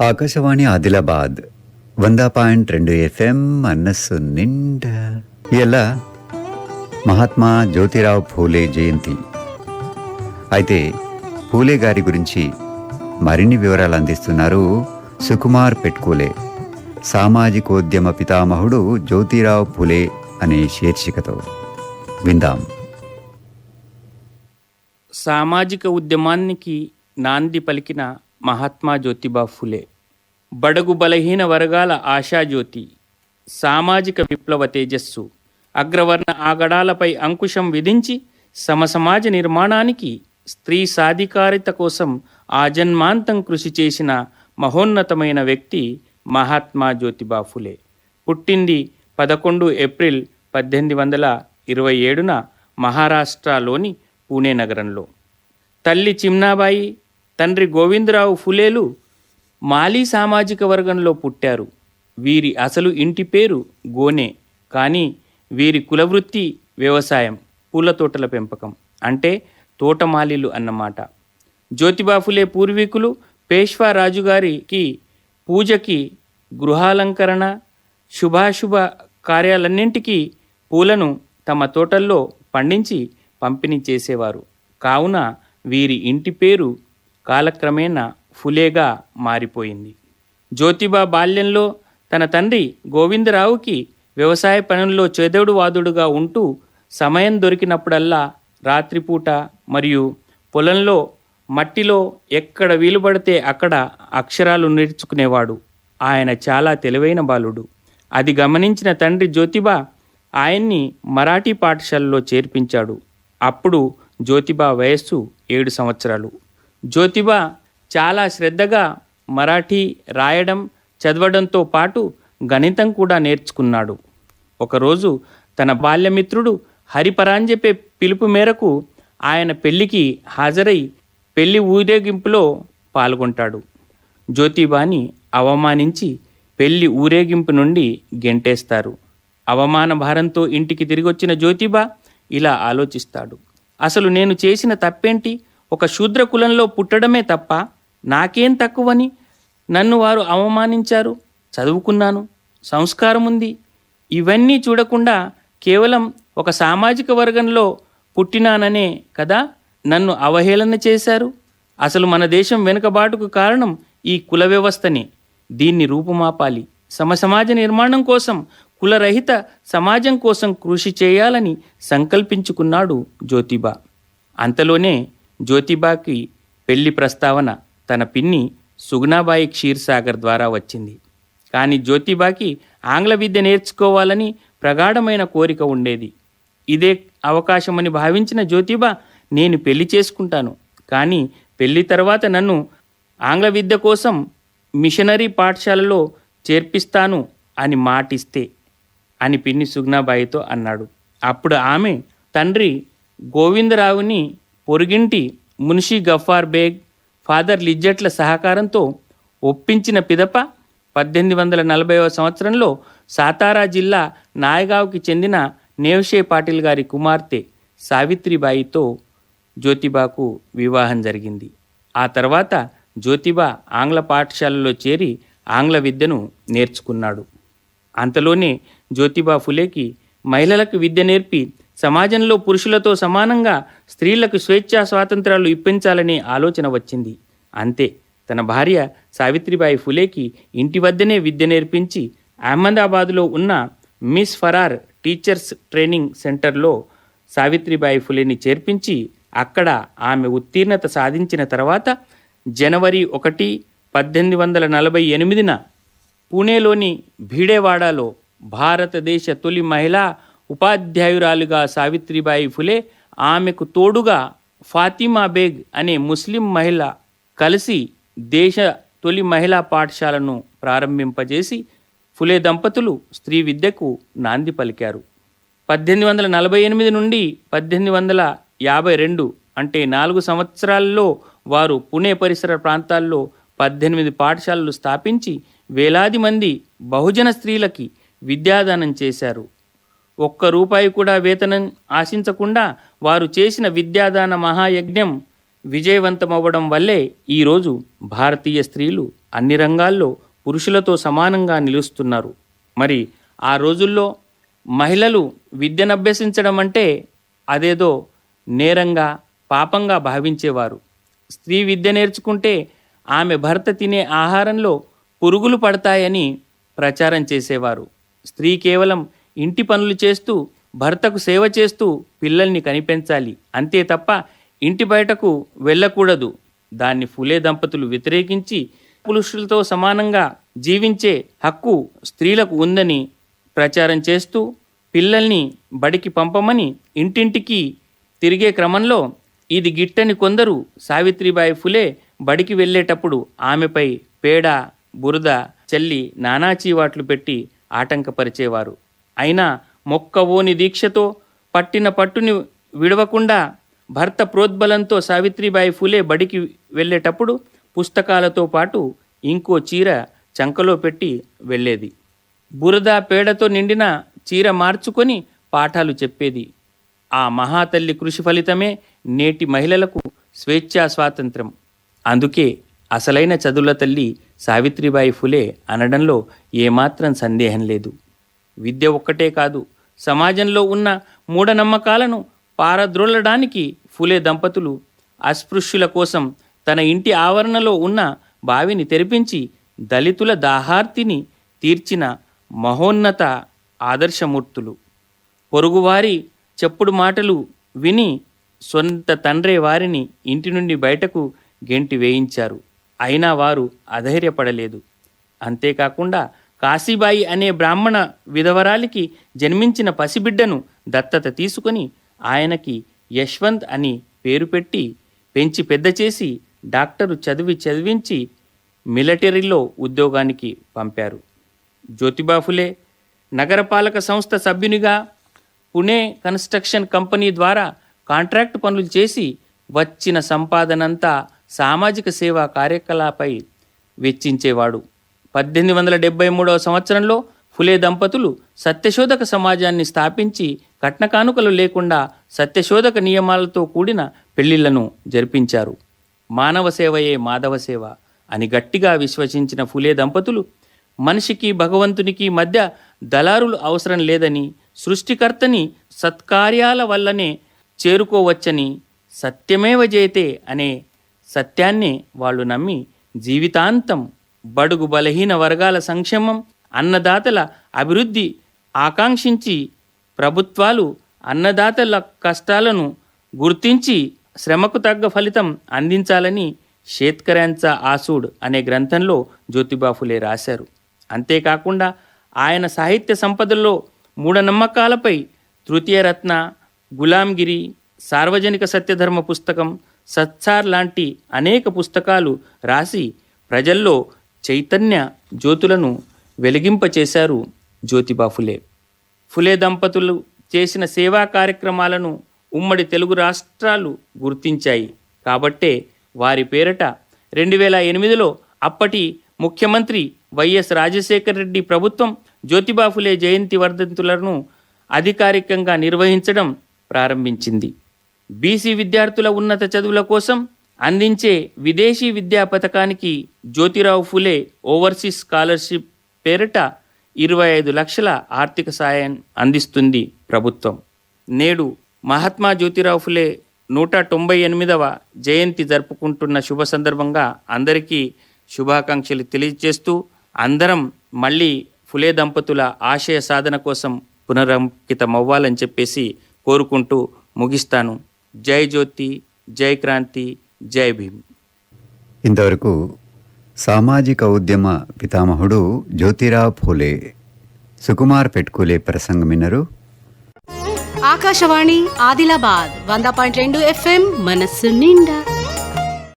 ఆకాశవాణి ఆదిలాబాద్ వంద పాయింట్ రెండు ఎఫ్ఎం మనస్సు నిండా. ఇలా మహాత్మా జ్యోతిరావు ఫూలే జయంతి. అయితే ఫూలే గారి గురించి మరిన్ని వివరాలు అందిస్తున్నారు సుకుమార్ పెట్కూలే. సామాజికోద్యమ పితామహుడు జ్యోతిరావు ఫూలే అనే శీర్షికతో విందాం. సామాజిక ఉద్యమానికి నాంది పలికిన మహాత్మా జ్యోతిబా ఫులే. బడగు బలహీన వర్గాల ఆశాజ్యోతి సామాజిక విప్లవ తేజస్సు అగ్రవర్ణ ఆగడాలపై అంకుశం విధించి సమసమాజ నిర్మాణానికి స్త్రీ సాధికారిత కోసం ఆజన్మాంతం కృషి చేసిన మహోన్నతమైన వ్యక్తి మహాత్మా జ్యోతిబా ఫులే. పుట్టింది పదకొండు ఏప్రిల్ పద్దెనిమిది వందల ఇరవై ఏడున మహారాష్ట్రలోని పూణే నగరంలో. తల్లి చిమ్నాబాయి తండ్రి గోవిందరావు ఫులేలు మాలీ సామాజిక వర్గంలో పుట్టారు. వీరి అసలు ఇంటి పేరు గోనే కానీ వీరి కులవృత్తి వ్యవసాయం పూల తోటల పెంపకం అంటే తోటమాలీలు అన్నమాట. జ్యోతిబా ఫులే పూర్వీకులు పేష్వా రాజుగారికి పూజకి గృహాలంకరణ శుభాశుభ కార్యాలన్నింటికీ పూలను తమ తోటల్లో పండించి పంపిణీ చేసేవారు. కావున వీరి ఇంటి పేరు కాలక్రమేణా ఫులేగా మారిపోయింది. జ్యోతిబా బాల్యంలో తన తండ్రి గోవిందరావుకి వ్యవసాయ పనుల్లో చెదవుడు వాదుడుగా ఉంటూ సమయం దొరికినప్పుడల్లా రాత్రిపూట మరియు పొలంలో మట్టిలో ఎక్కడ వీలుపడితే అక్కడ అక్షరాలు నేర్చుకునేవాడు. ఆయన చాలా తెలివైన బాలుడు. అది గమనించిన తండ్రి జ్యోతిబా ఆయన్ని మరాఠీ పాఠశాలలో చేర్పించాడు. అప్పుడు జ్యోతిబా వయస్సు ఏడు సంవత్సరాలు. జ్యోతిబా చాలా శ్రద్ధగా మరాఠీ రాయడం చదవడంతో పాటు గణితం కూడా నేర్చుకున్నాడు. ఒకరోజు తన బాల్యమిత్రుడు హరిపరాంజపే పిలుపు మేరకు ఆయన పెళ్ళికి హాజరై పెళ్ళి ఊరేగింపులో పాల్గొంటాడు. జ్యోతిబాని అవమానించి పెళ్ళి ఊరేగింపు నుండి గెంటేస్తారు. అవమాన భారంతో ఇంటికి తిరిగొచ్చిన జ్యోతిబా ఇలా ఆలోచిస్తాడు. అసలు నేను చేసిన తప్పేంటి? ఒక శూద్ర కులంలో పుట్టడమే తప్ప నాకేం తక్కువని? నన్ను వారు అవమానించారు చదువుకున్నాను సంస్కారం ఉంది. ఇవన్నీ చూడకుండా కేవలం ఒక సామాజిక వర్గంలో పుట్టినాననే కదా నన్ను అవహేళన చేశారు? అసలు మన దేశం వెనుకబాటుకు కారణం ఈ కుల వ్యవస్థనే. దీన్ని రూపుమాపాలి. సమసమాజ నిర్మాణం కోసం కులరహిత సమాజం కోసం కృషి చేయాలని సంకల్పించుకున్నాడు జ్యోతిబా. అంతలోనే జ్యోతిబాకి పెళ్ళి ప్రస్తావన తన పిన్ని సుగుణాబాయి క్షీర్సాగర్ ద్వారా వచ్చింది. కానీ జ్యోతిబాకి ఆంగ్ల విద్య నేర్చుకోవాలని ప్రగాఢమైన కోరిక ఉండేది. ఇదే అవకాశమని భావించిన జ్యోతిబా నేను పెళ్ళి చేసుకుంటాను. కానీ పెళ్ళి తర్వాత నన్ను ఆంగ్ల విద్య కోసం మిషనరీ పాఠశాలలో చేర్పిస్తాను అని మాటిస్తే అని పిన్ని సుగ్నాబాయితో అన్నాడు. అప్పుడు ఆమె తండ్రి గోవిందరావుని పొరుగింటి మున్షీ గఫార్ బేగ్ ఫాదర్ లిజ్జట్ల సహకారంతో ఒప్పించిన పిదప పద్దెనిమిది వందల నలభైవ సంవత్సరంలో సాతారా జిల్లా నాయగావ్కి చెందిన నేవషే పాటిల్ గారి కుమార్తె సావిత్రిబాయితో జ్యోతిబాకు వివాహం జరిగింది. ఆ తర్వాత జ్యోతిబా ఆంగ్ల పాఠశాలలో చేరి ఆంగ్ల విద్యను నేర్చుకున్నాడు. అంతలోనే జ్యోతిబా ఫులేకి మహిళలకు విద్య నేర్పి సమాజంలో పురుషులతో సమానంగా స్త్రీలకు స్వేచ్ఛా స్వాతంత్రాలు ఇప్పించాలనే ఆలోచన వచ్చింది. అంతే తన భార్య సావిత్రిబాయి ఫులేకి ఇంటి వద్దనే విద్య నేర్పించి అహ్మదాబాదులో ఉన్న మిస్ ఫరార్ టీచర్స్ ట్రైనింగ్ సెంటర్లో సావిత్రిబాయి ఫులేని చేర్పించి అక్కడ ఆమె ఉత్తీర్ణత సాధించిన తర్వాత జనవరి ఒకటి పద్దెనిమిది వందల నలభై ఎనిమిదిన పూణేలోని భీడేవాడలో భారతదేశ తొలి మహిళా ఉపాధ్యాయురాలుగా సావిత్రిబాయి ఫులే ఆమెకు తోడుగా ఫాతిమా బేగ్ అనే ముస్లిం మహిళ కలిసి దేశ తొలి మహిళా పాఠశాలను ప్రారంభింపజేసి ఫులే దంపతులు స్త్రీ విద్యకు నాంది పలికారు. పద్దెనిమిది వందల నలభై ఎనిమిది నుండి పద్దెనిమిది వందల యాభై రెండు అంటే నాలుగు సంవత్సరాల్లో వారు పుణే పరిసర ప్రాంతాల్లో పద్దెనిమిది పాఠశాలలు స్థాపించి వేలాది మంది బహుజన స్త్రీలకి విద్యాదానం చేశారు. ఒక్క రూపాయి కూడా వేతనం ఆశించకుండా వారు చేసిన విద్యాదాన మహాయజ్ఞం విజయవంతమవ్వడం వల్లే ఈరోజు భారతీయ స్త్రీలు అన్ని రంగాల్లో పురుషులతో సమానంగా నిలుస్తున్నారు. మరి ఆ రోజుల్లో మహిళలు విద్యను అభ్యసించడం అంటే అదేదో నేరంగా పాపంగా భావించేవారు. స్త్రీ విద్య నేర్చుకుంటే ఆమె భర్త తినే ఆహారంలో పురుగులు పడతాయని ప్రచారం చేసేవారు. స్త్రీ కేవలం ఇంటి పనులు చేస్తూ భర్తకు సేవ చేస్తూ పిల్లల్ని కనిపెంచాలి. అంతే తప్ప ఇంటి బయటకు వెళ్ళకూడదు. దాన్ని ఫులే దంపతులు వ్యతిరేకించి పురుషులతో సమానంగా జీవించే హక్కు స్త్రీలకు ఉందని ప్రచారం చేస్తూ పిల్లల్ని బడికి పంపమని ఇంటింటికి తిరిగే క్రమంలో ఇది గిట్టని కొందరు సావిత్రిబాయి ఫులే బడికి వెళ్ళేటప్పుడు ఆమెపై పేడ బురద చల్లి నానా చీవాట్లు పెట్టి ఆటంకపరిచేవారు. అయినా మొక్కవోని దీక్షతో పట్టిన పట్టుని విడవకుండా భర్త ప్రోద్బలంతో సావిత్రిబాయి ఫులే బడికి వెళ్ళేటప్పుడు పుస్తకాలతో పాటు ఇంకో చీర చంకలో పెట్టి వెళ్ళేది. బురద పేడతో నిండిన చీర మార్చుకొని పాఠాలు చెప్పేది. ఆ మహాతల్లి కృషి ఫలితమే నేటి మహిళలకు స్వేచ్ఛా స్వాతంత్రం. అందుకే అసలైన చదువుల తల్లి సావిత్రిబాయి ఫులే అనడంలో ఏమాత్రం సందేహం లేదు. విద్య ఒక్కటే కాదు సమాజంలో ఉన్న మూఢనమ్మకాలను పారద్రోలడానికి ఫులే దంపతులు. అస్పృశ్యుల కోసం తన ఇంటి ఆవరణలో ఉన్న బావిని తెరిపించి దళితుల దాహార్తిని తీర్చిన మహోన్నత ఆదర్శమూర్తులు. పొరుగువారి చెప్పుడు మాటలు విని సొంత తండ్రే వారిని ఇంటి నుండి బయటకు గెంటి వేయించారు. అయినా వారు అధైర్యపడలేదు. అంతేకాకుండా కాశీబాయి అనే బ్రాహ్మణ విధవరాలికి జన్మించిన పసిబిడ్డను దత్తత తీసుకొని ఆయనకి యశ్వంత్ అని పేరు పెట్టి పెంచి పెద్ద చేసి డాక్టరు చదివి చదివించి మిలిటరీలో ఉద్యోగానికి పంపారు. జ్యోతిబా ఫులే నగరపాలక సంస్థ సభ్యునిగా పుణే కన్స్ట్రక్షన్ కంపెనీ ద్వారా కాంట్రాక్ట్ పనులు చేసి వచ్చిన సంపాదనంతా సామాజిక సేవా కార్యకలాపై వెచ్చించేవాడు. పద్దెనిమిది వందల డెబ్బై మూడవ సంవత్సరంలో ఫులే దంపతులు సత్యశోధక సమాజాన్ని స్థాపించి కట్నకానుకలు లేకుండా సత్యశోధక నియమాలతో కూడిన పెళ్ళిళ్ళను జరిపించారు. మానవ సేవయే మాధవ సేవ అని గట్టిగా విశ్వసించిన ఫులే దంపతులు మనిషికి భగవంతునికి మధ్య దళారులు అవసరం లేదని సృష్టికర్తని సత్కార్యాల వల్లనే చేరుకోవచ్చని సత్యమేవ జయతే అనే సత్యాన్నే వాళ్ళు నమ్మి జీవితాంతం బడుగు బలహీన వర్గాల సంక్షేమం అన్నదాతల అభివృద్ధి ఆకాంక్షించి ప్రభుత్వాలు అన్నదాతల కష్టాలను గుర్తించి శ్రమకు తగ్గ ఫలితం అందించాలని షేత్కర్యాంచా ఆసూడ్ అనే గ్రంథంలో జ్యోతిబా ఫులే రాశారు. అంతేకాకుండా ఆయన సాహిత్య సంపదలో మూఢనమ్మకాలపై తృతీయ రత్న గులాంగిరి సార్వజనిక సత్యధర్మ పుస్తకం సత్సార్ లాంటి అనేక పుస్తకాలు రాసి ప్రజల్లో చైతన్య జ్యోతులను వెలిగింపచేశారు జ్యోతిబా ఫులే. ఫులే దంపతులు చేసిన సేవా కార్యక్రమాలను ఉమ్మడి తెలుగు రాష్ట్రాలు గుర్తించాయి. కాబట్టే వారి పేరట రెండు వేల ఎనిమిదిలో అప్పటి ముఖ్యమంత్రి వైఎస్ రాజశేఖర రెడ్డి ప్రభుత్వం జ్యోతిబా ఫులే జయంతి వర్ధంతులను అధికారికంగా నిర్వహించడం ప్రారంభించింది. బీసీ విద్యార్థుల ఉన్నత చదువుల కోసం అందించే విదేశీ విద్యా పథకానికి జ్యోతిరావు ఫులే ఓవర్సీస్ స్కాలర్షిప్ పేరిట ఇరవై ఐదు లక్షల ఆర్థిక సాయం అందిస్తుంది ప్రభుత్వం. నేడు మహాత్మా జ్యోతిరావు ఫులే నూట తొంభై ఎనిమిదవ జయంతి జరుపుకుంటున్న శుభ సందర్భంగా అందరికీ శుభాకాంక్షలు తెలియజేస్తూ అందరం మళ్ళీ ఫులే దంపతుల ఆశయ సాధన కోసం పునరంకితమవ్వాలని చెప్పేసి కోరుకుంటూ ముగిస్తాను. జై జ్యోతి జై క్రాంతి జై భీమ్. ఇంతవరకు సామాజిక ఉద్యమ పితామహుడు జ్యోతిరావు ఫూలే సుకుమార్ పెట్కులే ప్రసంగం విన్నరు. ఆకాశవాణి ఆదిలాబాద్ వంద పాయింట్ రెండు ఎఫ్ఎం మనస్సు నిండా.